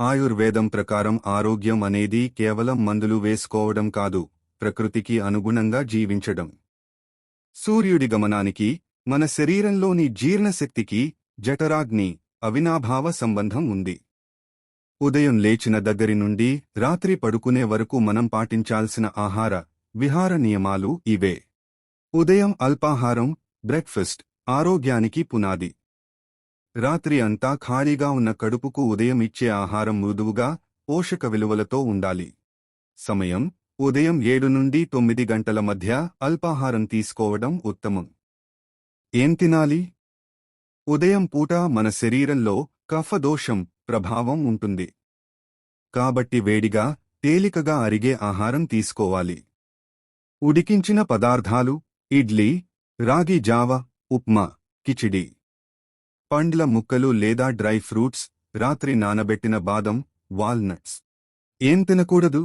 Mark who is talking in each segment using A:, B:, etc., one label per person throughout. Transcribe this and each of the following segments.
A: ఆయుర్వేదం ప్రకారం ఆరోగ్యం అనేది కేవలం మందులు వేసుకోవడం కాదు ప్రకృతికి అనుగుణంగా జీవించడం. సూర్యుడి గమనానికి మన శరీరంలోని జీర్ణశక్తికి జఠరాగ్ని అవినాభావ సంబంధం ఉంది. ఉదయం లేచిన దగ్గరి నుండి రాత్రి పడుకునే వరకు మనం పాటించాల్సిన ఆహార విహార నియమాలు ఇవే. ఉదయం అల్పాహారం బ్రేక్ఫాస్ట్ ఆరోగ్యానికి పునాది. రాత్రి అంతా ఖాళీగా ఉన్న కడుపుకు ఉదయం ఇచ్చే ఆహారం మృదువుగా పోషక విలువలతో ఉండాలి. సమయం ఉదయం ఏడు నుండి తొమ్మిది గంటల మధ్య అల్పాహారం తీసుకోవడం ఉత్తమం. ఏం తినాలి? ఉదయం పూట మన శరీరంలో కఫదోషం ప్రభావం ఉంటుంది. కాబట్టి వేడిగా తేలికగా అరిగే ఆహారం తీసుకోవాలి. ఉడికించిన పదార్థాలు ఇడ్లీ రాగి జావ ఉప్మా కిచిడి. పండ్ల ముక్కలు లేదా డ్రై ఫ్రూట్స్ రాత్రి నానబెట్టిన బాదం వాల్నట్స్. ఏం తినకూడదు?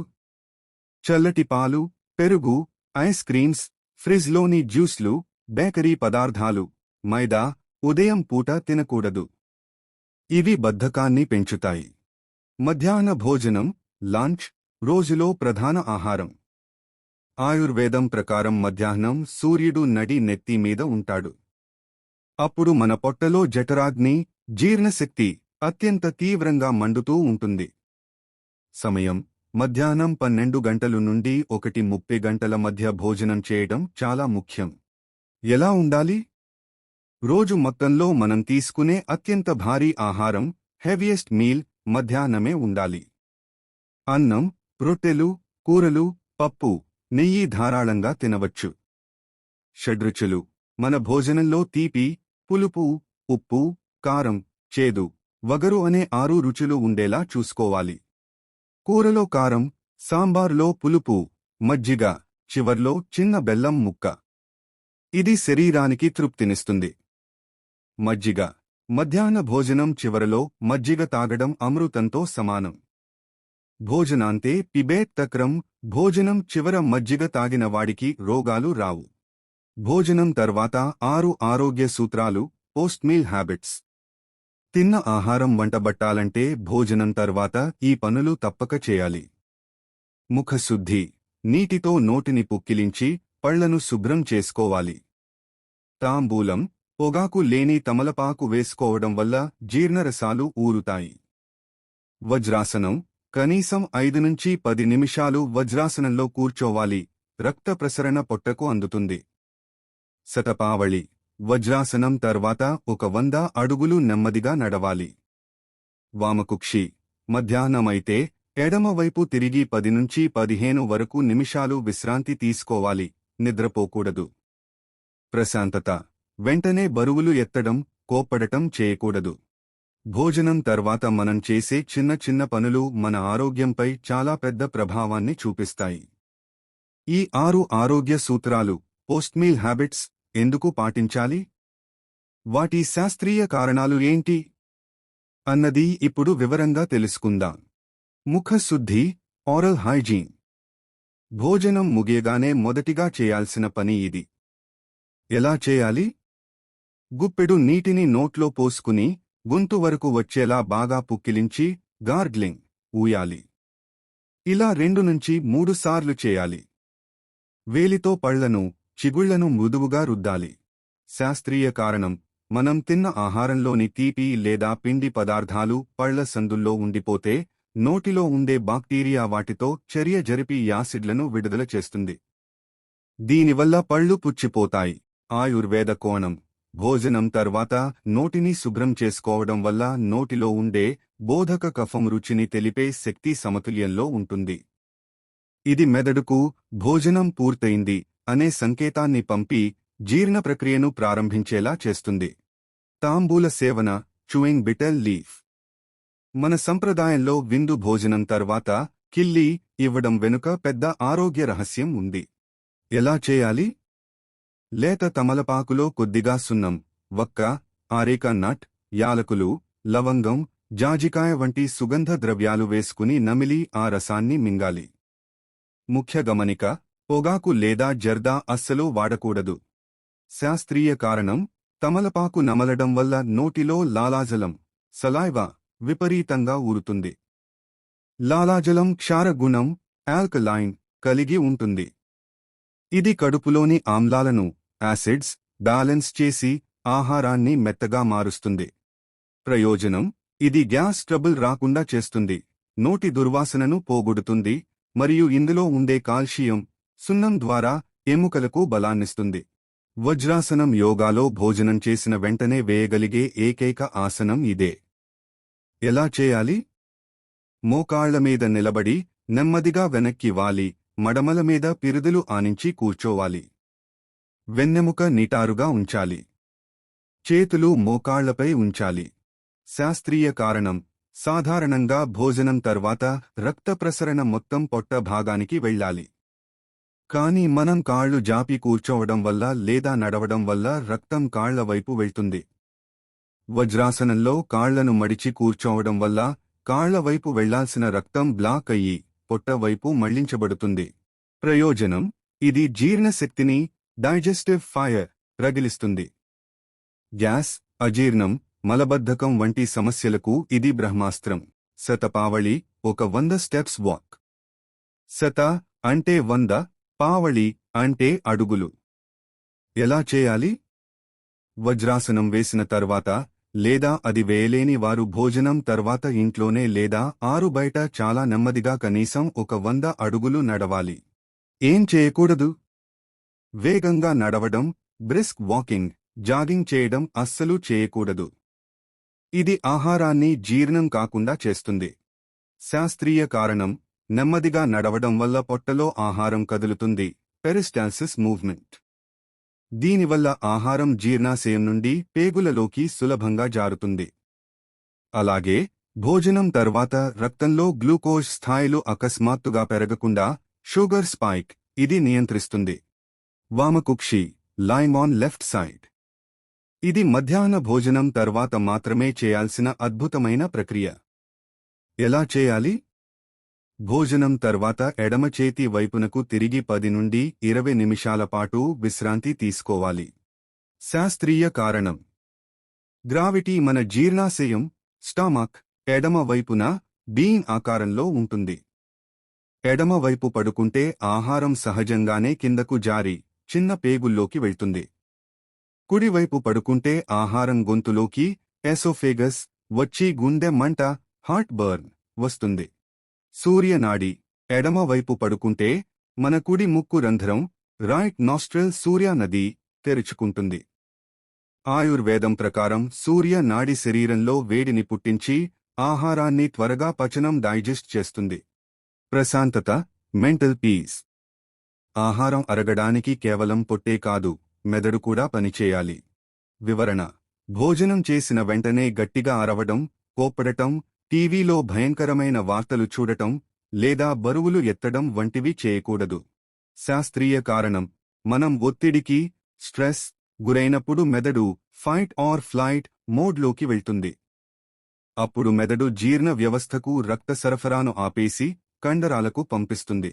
A: చల్లటి పాలు పెరుగు ఐస్ క్రీమ్స్ ఫ్రిజ్లోని జ్యూస్లు బేకరీ పదార్థాలు మైదా ఉదయం పూట తినకూడదు. ఇవి బద్ధకాన్ని పెంచుతాయి. మధ్యాహ్న భోజనం లంచ్ రోజులో ప్రధాన ఆహారం. ఆయుర్వేదం ప్రకారం మధ్యాహ్నం సూర్యుడు నడి నెత్తి మీద ఉంటాడు. అప్పుడు మన పొట్టలో జఠరాగ్ని జీర్ణశక్తి అత్యంత తీవ్రంగా మండుతూ ఉంటుంది. సమయం మధ్యాహ్నం పన్నెండు గంటలు నుండి ఒకటి ముప్పై గంటల మధ్య భోజనం చేయడం చాలా ముఖ్యం. ఎలా ఉండాలి? రోజు మొత్తంలో మనం తీసుకునే అత్యంత భారీ ఆహారం హెవియెస్ట్ మీల్ మధ్యాహ్నమే ఉండాలి. అన్నం రొట్టెలు కూరలు పప్పు నెయ్యి ధారాళంగా తినవచ్చు. షడ్రుచులు మన భోజనంలో తీపి పులుపు ఉప్పు కారం చేదు వగరు అనే ఆరు రుచులు ఉండేలా చూసుకోవాలి. కూరలో కారం సాంబారులో పులుపు మజ్జిగ చివర్లో చిన్న బెల్లం ముక్క. ఇది శరీరానికి తృప్తినిస్తుంది. మజ్జిగ మధ్యాహ్న భోజనం చివరలో మజ్జిగ తాగడం అమృతంతో సమానం. భోజనాంతే పిబేత్ తక్రం భోజనం చివర మజ్జిగ తాగిన వాడికి రోగాలు రావు. భోజనం తర్వాత ఆరు ఆరోగ్య సూత్రాలు పోస్ట్ మీల్ హ్యాబిట్స్. తిన్న ఆహారం వంటబట్టాలంటే భోజనం తర్వాత ఈ పనులు తప్పక చేయాలి. ముఖశుద్ధి. నీటితో నోటిని పుక్కిలించి పళ్ళను శుభ్రం చేసుకోవాలి. తాంబూలం. పొగాకు లేని తమలపాకు వేసుకోవడం వల్ల జీర్ణరసాలు ఊరుతాయి. వజ్రాసనం. కనీసం ఐదు నుంచి పది నిమిషాలు వజ్రాసనంలో కూర్చోవాలి. రక్త ప్రసరణ పొట్టకు అందుతుంది. శతపావళి. వజ్రాసనం తర్వాత ఒక వంద అడుగులు నెమ్మదిగా నడవాలి. వామకుక్షి. మధ్యాహ్నమైతే ఎడమవైపు తిరిగి పది నుంచి పదిహేను వరకు నిమిషాలు విశ్రాంతి తీసుకోవాలి. నిద్రపోకూడదు. ప్రశాంతత. వెంటనే బరువులు ఎత్తడం కోప్పడటం చేయకూడదు. భోజనం తర్వాత మనం చేసే చిన్న చిన్న పనులు మన ఆరోగ్యంపై చాలా పెద్ద ప్రభావాన్ని చూపిస్తాయి. ఈ ఆరు ఆరోగ్య సూత్రాలు పోస్ట్మీల్ హ్యాబిట్స్ ఎందుకు పాటించాలి? వాటి శాస్త్రీయ కారణాలు ఏంటి? అన్నది ఇప్పుడు వివరంగా తెలుసుకుందాం. ముఖశుద్ధి ఆరల్ హైజీన్ భోజనం ముగియగానే మొదటిగా చేయాల్సిన పని ఇది. ఎలా చేయాలి? గుప్పెడు నీటిని నోట్లో పోసుకుని గొంతు వరకు వచ్చేలా బాగా పుక్కిలించి గార్గ్లింగ్ ఊయాలి. ఇలా రెండు నుంచి మూడుసార్లు చేయాలి. వేలితో పళ్ళను చిగుళ్ళను మృదువుగా రుద్దాలి. శాస్త్రీయ కారణం మనం తిన్న ఆహారంలోని తీపి లేదా పిండి పదార్థాలు పళ్ళ సందుల్లో ఉండిపోతే నోటిలో ఉండే బాక్టీరియా వాటితో చర్య జరిపి యాసిడ్లను విడుదల చేస్తుంది. దీనివల్ల పళ్ళు పుచ్చిపోతాయి. ఆయుర్వేద కోణం భోజనం తర్వాత నోటిని శుభ్రం చేసుకోవడం వల్ల నోటిలో ఉండే బోధక కఫం రుచిని తెలిపే శక్తి సమతుల్యంలో ఉంటుంది. ఇది మెదడుకు భోజనం పూర్తయింది. అనే సంకేతాన్ని పంపి జీర్ణ ప్రక్రియను ప్రారంభించేలా చేస్తుంది. తాంబూల సేవన చూయింగ్ బిటల్ లీఫ్ మన సంప్రదాయంలో విందు భోజనం తర్వాత కిల్లి ఇవ్వడం వెనుక పెద్ద ఆరోగ్య రహస్యం ఉంది. ఎలా చేయాలి? లేత తమలపాకులో కొద్దిగా సున్నం వక్క ఆరేక నట్ యాలకులు లవంగం జాజికాయ వంటి సుగంధ ద్రవ్యాలు వేసుకుని నమిలి ఆ రసాన్ని మింగాలి. ముఖ్య గమనిక పొగాకు లేదా జర్దా అస్సలు వాడకూడదు. శాస్త్రీయ కారణం తమలపాకు నమలడం వల్ల నోటిలో లాలాజలం సలాయ్వా విపరీతంగా ఊరుతుంది. లాలాజలం క్షారగుణం ఆల్కలైన్ కలిగి ఉంటుంది. ఇది కడుపులోని ఆమ్లాలను యాసిడ్స్ బ్యాలెన్స్ చేసి ఆహారాన్ని మెత్తగా మారుస్తుంది. ప్రయోజనం ఇది గ్యాస్ ట్రబుల్ రాకుండా చేస్తుంది. నోటి దుర్వాసనను పోగొడుతుంది మరియు ఇందులో ఉండే కాల్షియం సున్నం ద్వారా ఎముకలకు బలాన్నిస్తుంది. వజ్రాసనం యోగాలో భోజనం చేసిన వెంటనే వేయగలిగే ఏకైక ఆసనం ఇదే. ఎలా చేయాలి? మోకాళ్ళ మీద నిలబడి నెమ్మదిగా వెనక్కి వాలి మడమల మీద పిరుదులు ఆనించి కూర్చోవాలి. వెన్నెముక నిటారుగా ఉంచాలి. చేతులు మోకాళ్ళపై ఉంచాలి. శాస్త్రీయ కారణం సాధారణంగా భోజనం తర్వాత రక్త ప్రసరణ మొత్తం పొట్ట భాగానికి వెళ్ళాలి. కాని మనం కాళ్ళు జాపి కూర్చోవడం వల్ల లేదా నడవడం వల్ల రక్తం కాళ్ళ వైపు వెళ్తుంది. వజ్రాసనంలో కాళ్ళను మడిచి కూర్చోవడం వల్ల కాళ్ళ వైపు వెళ్ళాల్సిన రక్తం బ్లాక్ అయ్యి పొట్ట వైపు మళ్ళించబడుతుంది. ప్రయోజనం ఇది జీర్ణశక్తిని డైజెస్టివ్ ఫైర్ రగిలిస్తుంది. గ్యాస్ అజీర్ణం మలబద్ధకం వంటి సమస్యలకు ఇది బ్రహ్మాస్త్రం. శతపావళి ఒక వంద స్టెప్స్ వాక్. శత అంటే వంద పావళి అంటే అడుగులు. ఎలా చేయాలి? వజ్రాసనం వేసిన తర్వాత లేదా అది వేయలేని వారు భోజనం తర్వాత ఇంట్లోనే లేదా ఆరు బయట చాలా నెమ్మదిగా కనీసం ఒక వంద అడుగులు నడవాలి. ఏం చేయకూడదు? వేగంగా నడవడం బ్రిస్క్ వాకింగ్ జాగింగ్ చేయడం అస్సలు చేయకూడదు. ఇది ఆహారాన్ని జీర్ణం కాకుండా చేస్తుంది. శాస్త్రీయ కారణం నెమ్మదిగా నడవడం వల్ల పొట్టలో ఆహారం కదులుతుంది. Peristalsis movement. దీనివల్ల ఆహారం జీర్ణాశయం నుండి పేగులలోకి సులభంగా జారుతుంది. అలాగే భోజనం తర్వాత రక్తంలో గ్లూకోజ్ స్థాయిలు అకస్మాత్తుగా పెరగకుండా షుగర్ స్పైక్ ఇది నియంత్రిస్తుంది. వామకుక్షి లైమ్ ఆన్ లెఫ్ట్ సైడ్. ఇది మధ్యాహ్న భోజనం తర్వాత మాత్రమే చేయాల్సిన అద్భుతమైన ప్రక్రియ. ఎలా చేయాలి? భోజనం తర్వాత ఎడమ చేతి వైపునకు తిరిగి పది నుండి ఇరవై నిమిషాల పాటు విశ్రాంతి తీసుకోవాలి. శాస్త్రీయ కారణం. గ్రావిటీ మన జీర్ణాశయం స్టామక్ ఎడమ వైపున బీన్ ఆకారంలో ఉంటుంది. ఎడమ వైపు పడుకుంటే ఆహారం సహజంగానే కిందకు జారి చిన్న పేగుల్లోకి వెళ్తుంది. కుడివైపు పడుకుంటే ఆహారం గొంతులోకి ఎసోఫేగస్ వచ్చి గుండె మంట హార్ట్ బర్న్ వస్తుంది. సూర్యనాడి ఎడమవైపు పడుకుంటే మన కుడి ముక్కు రంధ్రం రైట్ నాస్ట్రిల్ సూర్యానది తెరుచుకుంటుంది. ఆయుర్వేదం ప్రకారం సూర్య నాడి శరీరంలో వేడిని పుట్టించి ఆహారాన్ని త్వరగా పచనం డైజెస్ట్ చేస్తుంది. ప్రశాంతత మెంటల్ పీస్. ఆహారం అరగడానికి కేవలం పొట్టే కాదు మెదడు కూడా పనిచేయాలి. వివరణ. భోజనం చేసిన వెంటనే గట్టిగా అరవడం కోప్పడటం టీవీలో భయంకరమైన వార్తలు చూడటం లేదా బరువులు ఎత్తడం వంటివి చేయకూడదు. శాస్త్రీయ కారణం మనం ఒత్తిడికి స్ట్రెస్ గురైనప్పుడు మెదడు ఫైట్ ఆర్ ఫ్లైట్ మోడ్లోకి వెళ్తుంది. అప్పుడు మెదడు జీర్ణ వ్యవస్థకు రక్త సరఫరాను ఆపేసి కండరాలకు పంపిస్తుంది.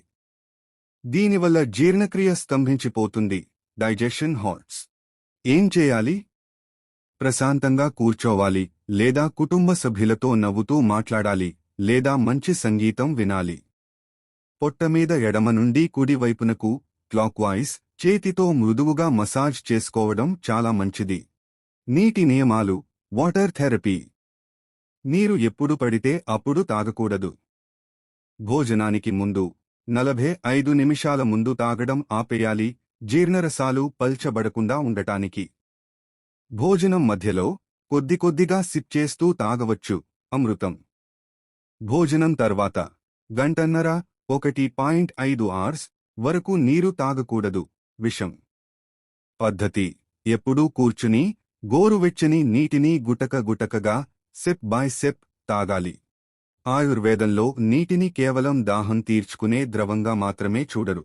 A: దీనివల్ల జీర్ణక్రియ స్తంభించిపోతుంది. Digestion hearts. ఏం చేయాలి? ప్రశాంతంగా కూర్చోవాలి లేదా కుటుంబ సభ్యులతో నవ్వుతూ మాట్లాడాలి లేదా మంచి సంగీతం వినాలి. పొట్టమీద ఎడమ నుండి కుడివైపునకు క్లాక్వైజ్ చేతితో మృదువుగా మసాజ్ చేసుకోవడం చాలా మంచిది. నీటి నియమాలు వాటర్ థెరపీ. నీరు ఎప్పుడు పడితే అప్పుడు తాగకూడదు. భోజనానికి ముందు నలభై ఐదు నిమిషాల ముందు తాగడం ఆపేయాలి జీర్ణరసాలు పల్చబడకుండా ఉండటానికి. భోజనం మధ్యలో కొద్ది కొద్దిగా సిప్ చేస్తూ తాగవచ్చు. అమృతం. భోజనం తర్వాత గంటన్నర ఒకటి పాయింట్ ఐదు ఆర్స్ వరకు నీరు తాగకూడదు. విషం. పద్ధతి. ఎప్పుడూ కూర్చుని గోరువెచ్చని నీటిని గుటక గుటకగా సెప్ బై సెప్ తాగాలి. ఆయుర్వేదంలో నీటిని కేవలం దాహం తీర్చుకునే ద్రవంగా మాత్రమే చూడరు.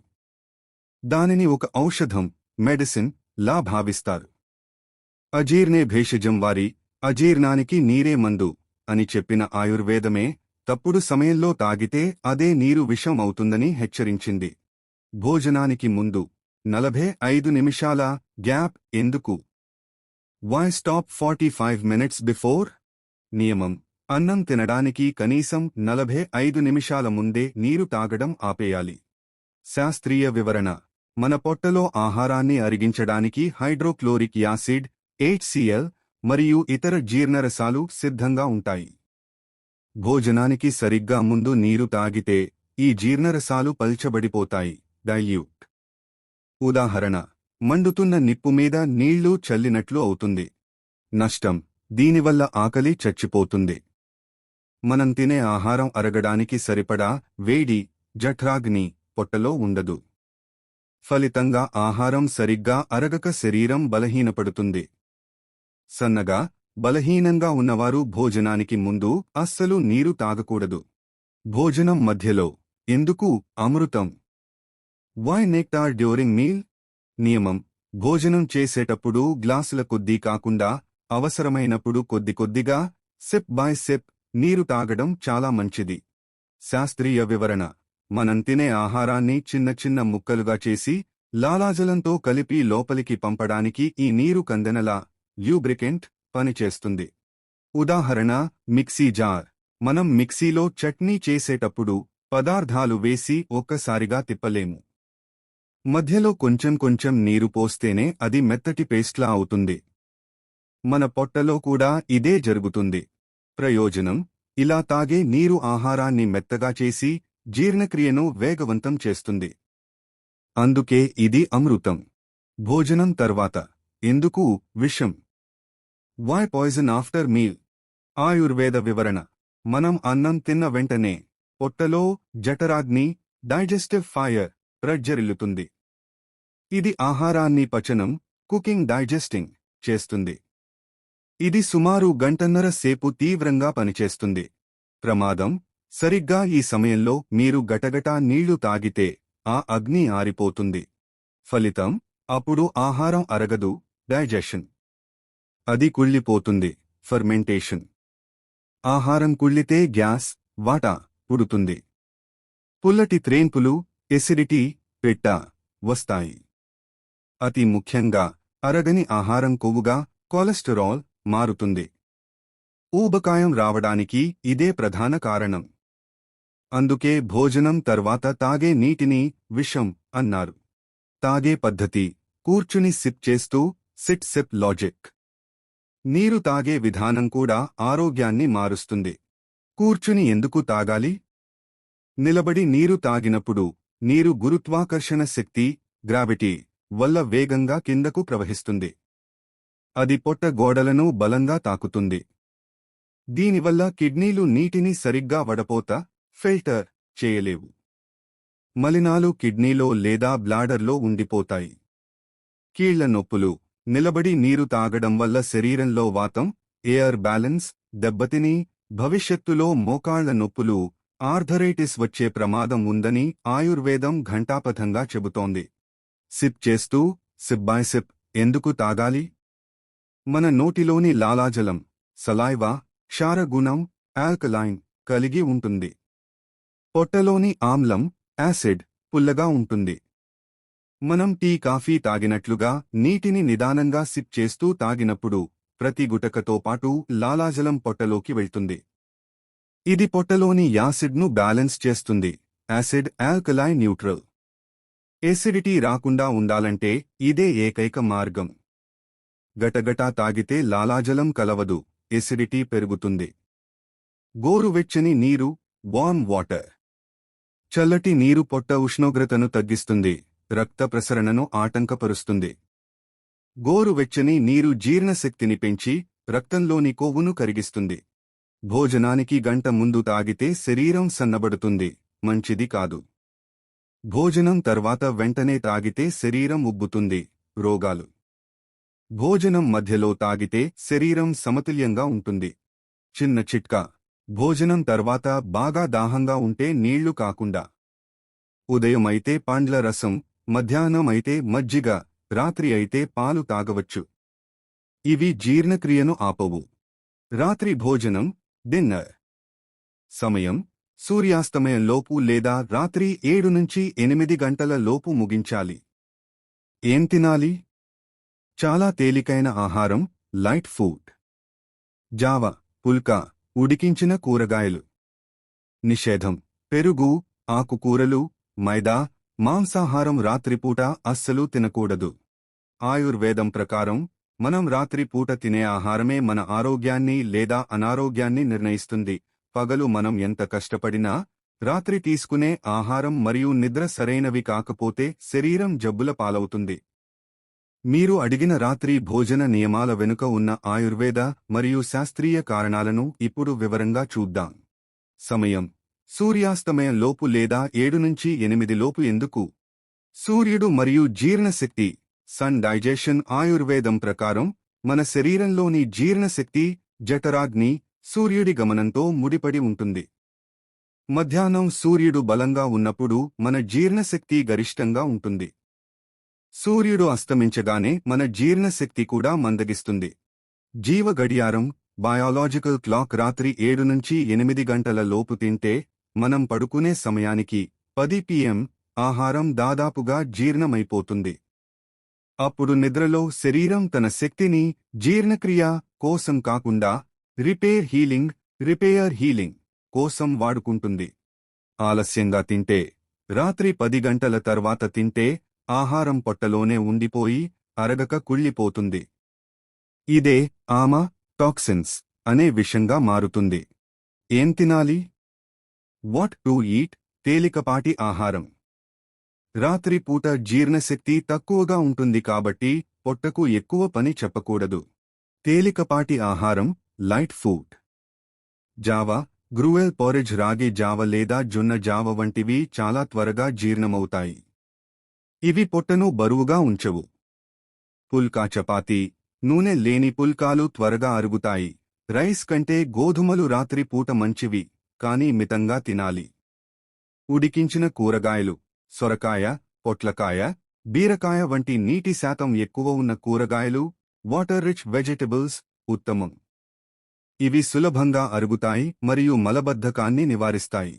A: దానిని ఒక ఔషధం మెడిసిన్ లా భావిస్తారు. అజీర్ణే భేషజం వారి అజీర్ణానికి నీరే మందు అని చెప్పిన ఆయుర్వేదమే తప్పుడు సమయంలో తాగితే అదే నీరు విషం అవుతుందని హెచ్చరించింది. భోజనానికి ముందు నలభై ఐదు నిమిషాల గ్యాప్ ఎందుకు? Why stop forty five minutes before నియమం అన్నం తినడానికి కనీసం నలభై ఐదు నిమిషాల ముందే నీరు తాగడం ఆపేయాలి. శాస్త్రీయ వివరణ మన పొట్టలో ఆహారాన్ని అరిగించడానికి హైడ్రోక్లోరిక్ యాసిడ్ హెచ్సిఎల్ మరియు ఇతర జీర్ణరసాలు సిద్ధంగా ఉంటాయి. భోజనానికి సరిగ్గా ముందు నీరు తాగితే ఈ జీర్ణరసాలు పల్చబడిపోతాయి. డైల్యూట్. ఉదాహరణ మండుతున్న నిప్పు మీద నీళ్ళు చల్లినట్లు అవుతుంది. నష్టం దీనివల్ల ఆకలి చచ్చిపోతుంది. మనం తినే ఆహారం అరగడానికి సరిపడా వేడి జఠ్రాగ్ని పొట్టలో ఉండదు. ఫలితంగా ఆహారం సరిగ్గా అరగక శరీరం బలహీనపడుతుంది. సన్నగా బలహీనంగా ఉన్నవారు భోజనానికి ముందు అస్సలు నీరు తాగకూడదు. భోజనం మధ్యలో. ఎందుకు? అమృతం. వై నెక్టార్ డ్యూరింగ్ మీల్ నియమం. భోజనం చేసేటప్పుడు గ్లాసుల కొద్దీ కాకుండా అవసరమైనప్పుడు కొద్ది కొద్దిగా సెప్ బై సెప్ నీరు తాగడం చాలా మంచిది. శాస్త్రీయ వివరణ. మనం తినే ఆహారాన్ని చిన్న చిన్న ముక్కలుగా చేసి లాలాజలంతో కలిపి లోపలికి పంపడానికి ఈ నీరు కందెనలా. ల్యూబ్రికెంట్ పనిచేస్తుంది ఉదాహరణ మిక్సీ జార్. మనం మిక్సీలో చట్నీ చేసేటప్పుడు పదార్థాలు వేసి ఒక్కసారిగా తిప్పలేము. మధ్యలో కొంచెం కొంచెం నీరు పోస్తేనే అది మెత్తటి పేస్ట్లా అవుతుంది. మన పొట్టలో కూడా ఇదే జరుగుతుంది. ప్రయోజనం ఇలా తాగే నీరు ఆహారాన్ని మెత్తగా చేసి జీర్ణక్రియను వేగవంతం చేస్తుంది. అందుకే ఇది అమృతం. భోజనం తర్వాత. ఎందుకు? విషం. Why poison after meal Ayurveda వివరణ. మనం అన్నం తిన్న వెంటనే పొట్టలో జఠరాగ్ని డైజెస్టివ్ ఫైర్ ప్రజ్జరిల్లుతుంది. ఇది ఆహారాన్ని పచనం కుకింగ్ డైజెస్టింగ్ చేస్తుంది. ఇది సుమారు గంటన్నర సేపు తీవ్రంగా పనిచేస్తుంది. ప్రమాదం సరిగ్గా ఈ సమయంలో మీరు గటగటా నీళ్ళు తాగితే ఆ అగ్ని ఆరిపోతుంది. ఫలితం అప్పుడు ఆహారం అరగదు డైజెషన్. అది కుళ్ళిపోతుంది. ఫర్మెంటేషన్. ఆహారం కుళ్ళితే గ్యాస్ వాటా పుడుతుంది. పుల్లటి త్రేన్పులు ఎసిడిటీ పెట్ట వస్తాయి. అతి ముఖ్యంగా అరగని ఆహారం కొవ్వుగా కొలెస్టరాల్ మారుతుంది. ఊబకాయం రావడానికి ఇదే ప్రధాన కారణం. అందుకే భోజనం తర్వాత తాగే నీటిని విషం అన్నారు. తాగే పద్ధతి కూర్చుని సిప్ చేస్తూ సిట్ సిప్ లాజిక్. నీరు తాగే విధానం కూడా ఆరోగ్యాన్ని మారుస్తుంది. కూర్చుని ఎందుకు తాగాలి? నిలబడి నీరు తాగినప్పుడు నీరు గురుత్వాకర్షణ శక్తి గ్రావిటీ వల్ల వేగంగా కిందకు ప్రవహిస్తుంది. అది పొట్ట గోడలను బలంగా తాకుతుంది. దీనివల్ల కిడ్నీలు నీటిని సరిగ్గా వడపోత ఫిల్టర్ చేయలేవు. మలినాలు కిడ్నీలో లేదా బ్లాడర్లో ఉండిపోతాయి. కీళ్ళ నొప్పులు నిలబడి నీరు తాగడం వల్ల శరీరంలో వాతం ఎయిర్ బ్యాలెన్స్ దెబ్బతిని భవిష్యత్తులో మోకాళ్ళ నొప్పులు ఆర్థరైటిస్ వచ్చే ప్రమాదం ఉందని ఆయుర్వేదం ఘంటాపథంగా చెబుతోంది. సిప్ చేస్తూ సిప్ బై సిప్ ఎందుకు తాగాలి? మన నోటిలోని లాలాజలం సలాయ్వా క్షారగుణం ఆల్కలైన్ కలిగి ఉంటుంది. పొట్టలోని ఆమ్లం యాసిడ్ పుల్లగా ఉంటుంది. మనం టీ కాఫీ తాగినట్లుగా నీటిని నిదానంగా సిప్ చేస్తూ తాగినప్పుడు ప్రతి గుటకతో పాటు లాలాజలం పొట్టలోకి వెళ్తుంది. ఇది పొట్టలోని యాసిడ్ను బ్యాలెన్స్ చేస్తుంది. Acid alkali neutral. ఎసిడిటీ రాకుండా ఉండాలంటే ఇదే ఏకైక మార్గం. గటగటా తాగితే లాలాజలం కలవదు ఎసిడిటీ పెరుగుతుంది. గోరువెచ్చని నీరు వార్మ్ వాటర్. చల్లటి నీరు పొట్ట ఉష్ణోగ్రతను తగ్గిస్తుంది. రక్త ప్రసరణను ఆటంకపరుస్తుంది. గోరువెచ్చని నీరు జీర్ణశక్తిని పెంచి రక్తంలోని కొవ్వును కరిగిస్తుంది. భోజనానికి గంట ముందు తాగితే శరీరం సన్నబడుతుంది. మంచిది కాదు. భోజనం తర్వాత వెంటనే తాగితే శరీరం ఉబ్బుతుంది. రోగాలు. భోజనం మధ్యలో తాగితే శరీరం సమతుల్యంగా ఉంటుంది. చిన్న చిట్కా. భోజనం తర్వాత బాగా దాహంగా ఉంటే నీళ్ళు కాకుండా. ఉదయమైతే పండ్ల రసం మధ్యాహ్నం అయితే మజ్జిగ రాత్రి అయితే పాలు తాగవచ్చు. ఇవి జీర్ణక్రియను ఆపవు. రాత్రి భోజనం డిన్నర్. సమయం సూర్యాస్తమయంలోపు లేదా రాత్రి ఏడు నుంచి ఎనిమిది గంటల లోపు ముగించాలి. ఏం తినాలి? చాలా తేలికైన ఆహారం లైట్ ఫుడ్. జావ పుల్కా ఉడికించిన కూరగాయలు. నిషేధం పెరుగు ఆకుకూరలు మైదా మాంసాహారం రాత్రిపూట అస్సలు తినకూడదు. ఆయుర్వేదం ప్రకారం మనం రాత్రిపూట తినే ఆహారమే మన ఆరోగ్యాన్ని లేదా అనారోగ్యాన్ని నిర్ణయిస్తుంది. పగలు మనం ఎంత కష్టపడినా రాత్రి తీసుకునే ఆహారం మరియు నిద్ర సరైనవి కాకపోతే శరీరం జబ్బుల పాలవుతుంది. మీరు అడిగిన రాత్రి భోజన నియమాల వెనుక ఉన్న ఆయుర్వేద మరియు శాస్త్రీయ కారణాలను ఇప్పుడు వివరంగా చూద్దాం. సమయం. సూర్యాస్తమయం లోపు లేదా ఏడు నుంచి ఎనిమిది లోపు ఎందుకు? సూర్యుడు మరియు జీర్ణశక్తి సన్ డైజెషన్ ఆయుర్వేదం ప్రకారం మన శరీరంలోని జీర్ణశక్తి జఠరాగ్ని సూర్యుడి గమనంతో ముడిపడి ఉంటుంది. మధ్యాహ్నం సూర్యుడు బలంగా ఉన్నప్పుడు మన జీర్ణశక్తి గరిష్టంగా ఉంటుంది. సూర్యుడు అస్తమించగానే మన జీర్ణశక్తి కూడా మందగిస్తుంది. జీవ గడియారం బయాలజికల్ క్లాక్ రాత్రి ఏడు నుంచి ఎనిమిది గంటల లోపు తింటే మనం పడుకునే సమయానికి పది పిఎం ఆహారం దాదాపుగా జీర్ణమైపోతుంది. అప్పుడు నిద్రలో శరీరం తన శక్తిని జీర్ణక్రియ కోసం కాకుండా రిపేర్ హీలింగ్ రిపేయర్ హీలింగ్ కోసం వాడుకుంటుంది. ఆలస్యంగా తింటే రాత్రి పది గంటల తర్వాత తింటే ఆహారం పొట్టలోనే ఉండిపోయి అరగక కుళ్ళిపోతుంది. ఇదే ఆమ టాక్సిన్స్ అనే విషంగా మారుతుంది. ఏం తినాలి? వాట్ టు ఈట్ తేలికపాటి ఆహారం. రాత్రి పూట జీర్ణశక్తి తక్కువగా ఉంటుంది కాబట్టి పొట్టకు ఎక్కువ పని చెప్పకూడదు. తేలికపాటి ఆహారం లైట్ ఫుడ్ జావా గ్రూవెల్ పోరెజ్ రాగి జావ లేదా జొన్న జావ వంటివి చాలా త్వరగా జీర్ణమవుతాయి. ఇవి పొట్టను బరువుగా ఉంచవు. పుల్కా చపాతీ నూనె లేని పుల్కాలు త్వరగా అరుగుతాయి. రైస్ కంటే గోధుమలు రాత్రి పూట మంచివి. కానీ మితంగా తినాలి. ఉడికించిన కూరగాయలు సొరకాయ పొట్లకాయ బీరకాయ వంటి నీటి శాతం ఎక్కువ ఉన్న కూరగాయలు వాటర్ రిచ్ వెజిటబుల్స్ ఉత్తమం. ఇవి సులభంగా అరుగుతాయి మరియు మలబద్ధకాన్ని నివారిస్తాయి.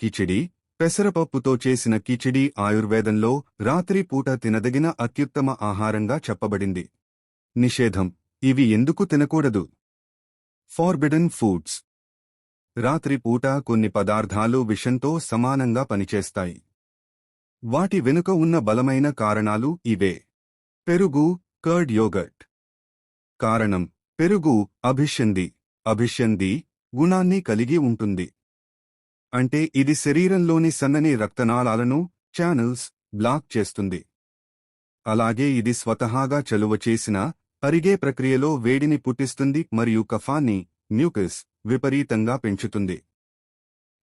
A: కిచిడి పెసరపప్పుతో చేసిన కిచిడి ఆయుర్వేదంలో రాత్రిపూట తినదగిన అత్యుత్తమ ఆహారంగా చెప్పబడింది. నిషేధం ఇవి ఎందుకు తినకూడదు? Forbidden foods. రాత్రి పూట కొన్ని పదార్థాలు విషంతో సమానంగా పనిచేస్తాయి. వాటి వెనుక ఉన్న బలమైన కారణాలు ఇవే. పెరుగు కర్డ్ యోగర్ట్. కారణం పెరుగు అభిషంది. అభిషంది గుణాన్ని కలిగి ఉంటుంది. అంటే ఇది శరీరంలోని సన్నని రక్తనాళాలను ఛానల్స్ బ్లాక్ చేస్తుంది. అలాగే ఇది స్వతహాగా చలువ చేసిన అరిగే ప్రక్రియలో వేడిని పుట్టిస్తుంది మరియు కఫాన్ని మ్యూకస్ విపరీతంగా పెంచుతుంది.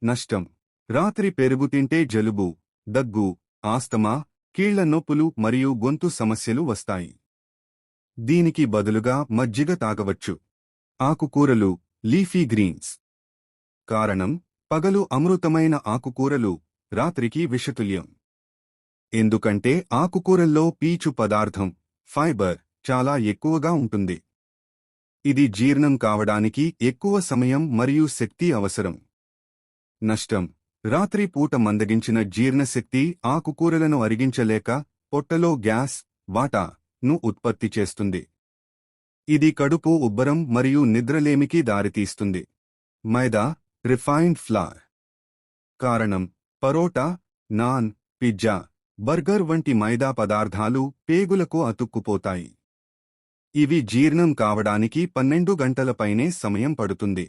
A: నష్టం. రాత్రి పెరుగు తింటే జలుబు దగ్గు ఆస్తమా కీళ్ళ నొప్పులు మరియు గొంతు సమస్యలు వస్తాయి. దీనికి బదులుగా మజ్జిగ తాగవచ్చు. ఆకుకూరలు లీఫీ గ్రీన్స్. కారణం పగలు అమృతమైన ఆకుకూరలు రాత్రికి విషతుల్యం. ఎందుకంటే ఆకుకూరల్లో పీచు పదార్థం ఫైబర్ చాలా ఎక్కువగా ఉంటుంది. ఇది జీర్ణం కావడానికి ఎక్కువ సమయం మరియు శక్తి అవసరం. నష్టం. రాత్రి పూట మందగించిన జీర్ణశక్తి ఆకుకూరలను అరిగించలేక పొట్టలో గ్యాస్ వాటా ను ఉత్పత్తి చేస్తుంది. ఇది కడుపు ఉబ్బరం మరియు నిద్రలేమికి దారితీస్తుంది. Maida refined flour. కారణం. పరోటా నాన్ పిజ్జా బర్గర్ వంటి మైదా పదార్థాలు పేగులకు అతుక్కుపోతాయి. ఇవి జీర్ణం కావడానికి పన్నెండు గంటలపైనే సమయం పడుతుంది.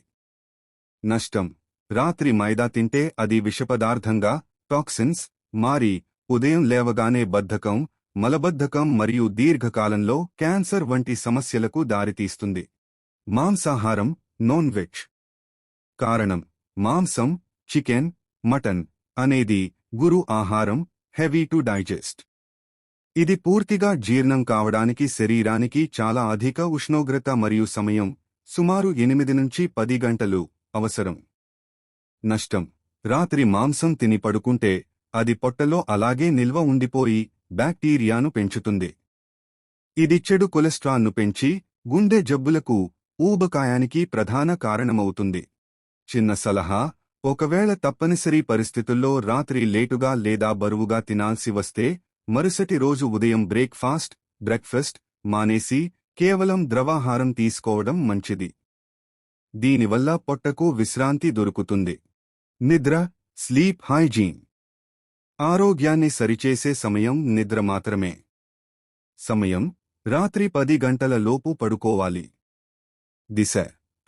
A: నష్టం. రాత్రి మైదా తింటే అది విషపదార్థంగా టాక్సిన్స్ మారి ఉదయం లేవగానే బద్ధకం మలబద్ధకం మరియు దీర్ఘకాలంలో క్యాన్సర్ వంటి సమస్యలకు దారితీస్తుంది. మాంసాహారం నాన్ వెజ్ కారణం. మాంసం చికెన్ మటన్ అనేది గురు ఆహారం హెవీ టు డైజెస్ట్. ఇది పూర్తిగా జీర్ణం కావడానికి శరీరానికి చాలా అధిక ఉష్ణోగ్రత మరియు సమయం సుమారు ఎనిమిది నుంచి పది గంటలు అవసరం. నష్టం. రాత్రి మాంసం తిని పడుకుంటే అది పొట్టలో అలాగే నిల్వ ఉండిపోయి బ్యాక్టీరియాను పెంచుతుంది. ఇది చెడు కొలెస్ట్రాల్ను పెంచి గుండె జబ్బులకు ఊబకాయానికి ప్రధాన కారణమవుతుంది. చిన్న సలహా ఒకవేళ తప్పనిసరి పరిస్థితుల్లో రాత్రి లేటుగా లేదా బరువుగా తినాల్సి వస్తే మరుసటి రోజు ఉదయం బ్రేక్ఫాస్ట్ బ్రెక్ఫాస్ట్ మానేసి కేవలం ద్రవాహారం తీసుకోవడం మంచిది. దీనివల్ల పొట్టకు విశ్రాంతి దొరుకుతుంది. నిద్ర స్లీప్ హైజీన్. ఆరోగ్యాన్ని సరిచేసే సమయం నిద్ర మాత్రమే. సమయం రాత్రి పది గంటల లోపు పడుకోవాలి. దిశ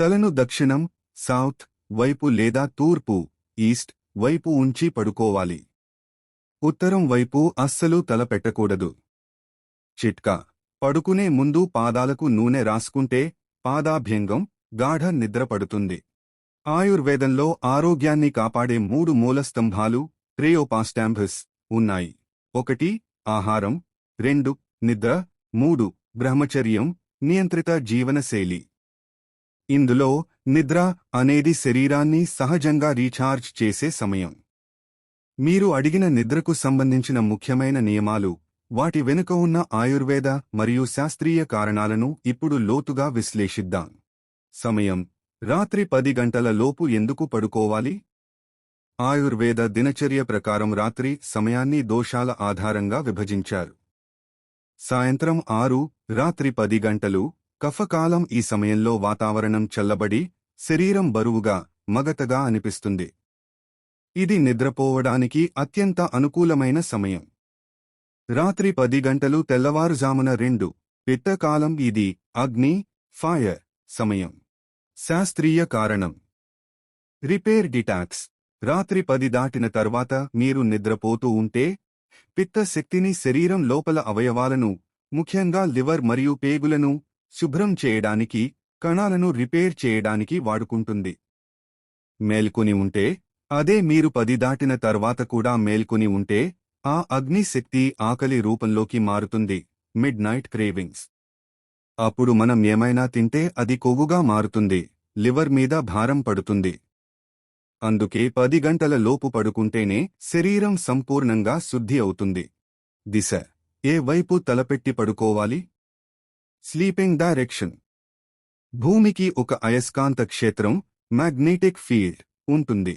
A: తలను దక్షిణం సౌత్ వైపు లేదా తూర్పు ఈస్ట్ వైపు ఉంచి పడుకోవాలి. ఉత్తరం వైపు అస్సలు తలపెట్టకూడదు చిట్కా. పడుకునే ముందు పాదాలకు నూనె రాసుకుంటే పాదాభ్యంగం గాఢ నిద్ర పడుతుంది. ఆయుర్వేదంలో ఆరోగ్యాన్ని కాపాడే మూడు మూలస్తంభాలు ట్రేయోపాస్టాంబస్ ఉన్నాయి. ఒకటి ఆహారం. రెండు నిద్ర. మూడు బ్రహ్మచర్యం నియంత్రిత జీవనశైలి. ఇందులో నిద్ర అనేది శరీరాన్ని సహజంగా రీఛార్జ్ చేసే సమయం. మీరు అడిగిన నిద్రకు సంబంధించిన ముఖ్యమైన నియమాలు వాటి వెనుక ఉన్న ఆయుర్వేద మరియు శాస్త్రీయ కారణాలను ఇప్పుడు లోతుగా విశ్లేషిద్దాం. సమయం. రాత్రి పది గంటల లోపు ఎందుకు పడుకోవాలి? ఆయుర్వేద దినచర్య ప్రకారం రాత్రి సమయాన్ని దోషాల ఆధారంగా విభజించారు. సాయంత్రం ఆరు రాత్రి పది గంటలు కఫకాలం ఈ సమయంలో వాతావరణం చల్లబడి శరీరం బరువుగా మగతగా అనిపిస్తుంది. ఇది నిద్రపోవడానికి అత్యంత అనుకూలమైన సమయం. రాత్రి పది గంటలు తెల్లవారుజామున రెండు పిత్తకాలం ఇది అగ్ని ఫైర్ సమయం. శాస్త్రీయ కారణం. Repair detox. రాత్రి పది దాటిన తర్వాత మీరు నిద్రపోతూ ఉంటే పిత్త శక్తిని శరీరం లోపల అవయవాలను ముఖ్యంగా లివర్ మరియు పేగులను శుభ్రం చేయడానికి కణాలను రిపేర్ చేయడానికి వాడుకుంటుంది. మేల్కొని ఉంటే అదే మీరు పది దాటిన తర్వాత కూడా మేల్కొని ఉంటే ఆ అగ్నిశక్తి ఆకలి రూపంలోకి మారుతుంది. మిడ్ నైట్ క్రేవింగ్స్ అప్పుడు మనం ఏమైనా తింటే అది కొవ్వుగా మారుతుంది. లివర్ మీద భారం పడుతుంది. అందుకే పది గంటల లోపు పడుకుంటేనే శరీరం సంపూర్ణంగా శుద్ధి అవుతుంది. దిశ. ఏ వైపు తలపెట్టి పడుకోవాలి? స్లీపింగ్ డైరెక్షన్ భూమికి ఒక అయస్కాంత క్షేత్రం మ్యాగ్నెటిక్ ఫీల్డ్ ఉంటుంది.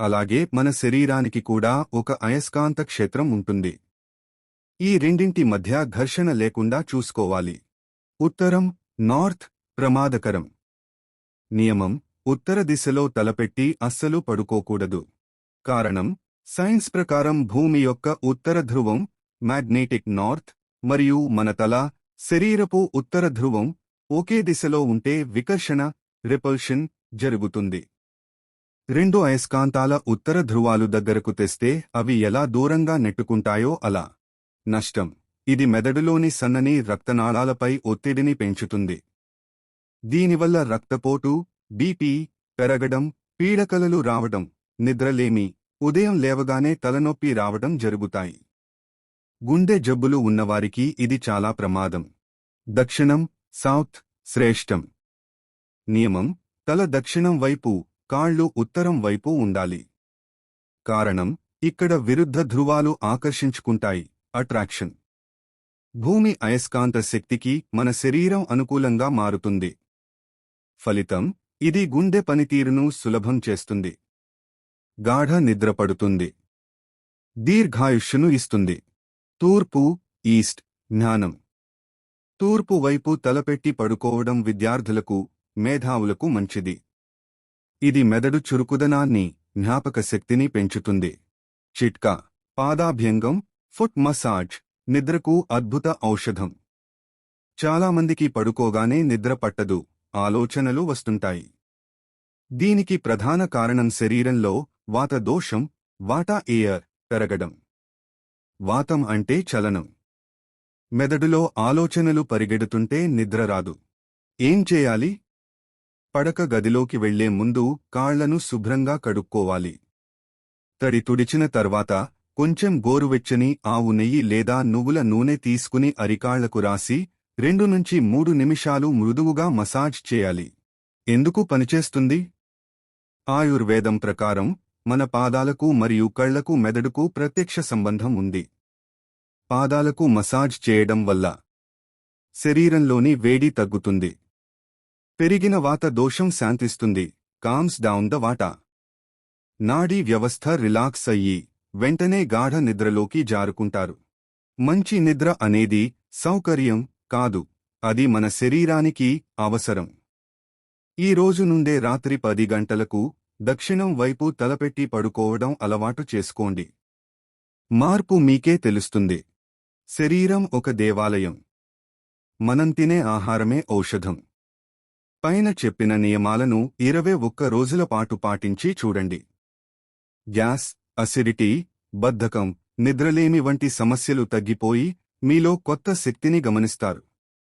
A: అలాగే మన శరీరానికి కూడా ఒక అయస్కాంత క్షేత్రం ఉంటుంది. ఈ రెండింటి మధ్య ఘర్షణ లేకుండా చూసుకోవాలి. ఉత్తరం నార్త్ ప్రమాదకరం. నియమం ఉత్తర దిశలో తలపెట్టి అస్సలు పడుకోకూడదు. కారణం సైన్స్ ప్రకారం భూమి యొక్క ఉత్తర ధ్రువం మ్యాగ్నెటిక్ నార్త్ మరియు మన తల శరీరపు ఉత్తర ధ్రువం ఒకే దిశలో ఉంటే వికర్షణ రిపల్షన్ జరుగుతుంది. రెండు అయస్కాంతాల ఉత్తర ధ్రువాలు దగ్గరకు తెస్తే అవి ఎలా దూరంగా నెట్టుకుంటాయో అలా. నష్టం. ఇది మెదడులోని సన్నని రక్తనాళాలపై ఒత్తిడిని పెంచుతుంది. దీనివల్ల రక్తపోటు బీపీ పెరగడం పీడకలలు రావడం నిద్రలేమి ఉదయం లేవగానే తలనొప్పి రావడం జరుగుతాయి. గుండె జబ్బులు ఉన్నవారికి ఇది చాలా ప్రమాదం. దక్షిణం సౌత్ శ్రేష్టం. నియమం. తల దక్షిణం వైపు కాళ్ళు ఉత్తరం వైపు ఉండాలి. కారణం ఇక్కడ విరుద్ధ ధృవాలు ఆకర్షించుకుంటాయి. అట్రాక్షన్. భూమి అయస్కాంత శక్తికి మన శరీరం అనుకూలంగా మారుతుంది. ఫలితం ఇది గుండె పనితీరును సులభం చేస్తుంది. గాఢ నిద్ర పడుతుంది. దీర్ఘాయుష్యును ఇస్తుంది. తూర్పు ఈస్ట్ జ్ఞానం. తూర్పు వైపు తలపెట్టి పడుకోవడం విద్యార్థులకు మేధావులకు మంచిది. ఇది మెదడు చురుకుదనాన్ని జ్ఞాపక శక్తిని పెంచుతుంది. చిట్కా పాదాభ్యంగం ఫుట్ మసాజ్ నిద్రకు అద్భుత ఔషధం. చాలామందికి పడుకోగానే నిద్ర పట్టదు ఆలోచనలు వస్తుంటాయి. దీనికి ప్రధాన కారణం శరీరంలో వాత దోషం వాటా ఎయర్ పెరగడం. వాతం అంటే చలనం. మెదడులో ఆలోచనలు పరిగెడుతుంటే నిద్ర రాదు. ఏం చేయాలి? పడక గదిలోకి వెళ్ళే ముందు కాళ్ళను శుభ్రంగా కడుక్కోవాలి. తడి తుడిచిన తర్వాత కొంచెం గోరువెచ్చని ఆవు నెయ్యి లేదా నువ్వుల నూనె తీసుకుని అరికాళ్ళకు రాసి రెండు నుంచి మూడు నిమిషాలు మృదువుగా మసాజ్ చేయాలి. ఎందుకు పనిచేస్తుంది? ఆయుర్వేదం ప్రకారం మన పాదాలకు మరియు కళ్ళకు మెదడుకు ప్రత్యక్ష సంబంధం ఉంది. పాదాలకు మసాజ్ చేయడం వల్ల శరీరంలోని వేడి తగ్గుతుంది. పెరిగిన వాత దోషం శాంతిస్తుంది. కామ్స్ డౌన్ ద వాటా. నాడీ వ్యవస్థ రిలాక్స్ అయ్యి వెంటనే గాఢ నిద్రలోకి జారుకుంటారు. మంచి నిద్ర అనేది సౌకర్యం కాదు. అది మన శరీరానికి అవసరం. ఈ రోజు నుండే రాత్రి పది గంటలకు దక్షిణం వైపు తలపెట్టి పడుకోవడం అలవాటు చేసుకోండి. మార్పు మీకే తెలుస్తుంది. శరీరం ఒక దేవాలయం. మనం తినే ఆహారమే ఔషధం. పైన చెప్పిన నియమాలను ఇరవై ఒక్క రోజుల పాటు పాటించి చూడండి. గ్యాస్ అసిడిటీ బద్ధకం నిద్రలేమి వంటి సమస్యలు తగ్గిపోయి మీలో కొత్త శక్తిని గమనిస్తారు.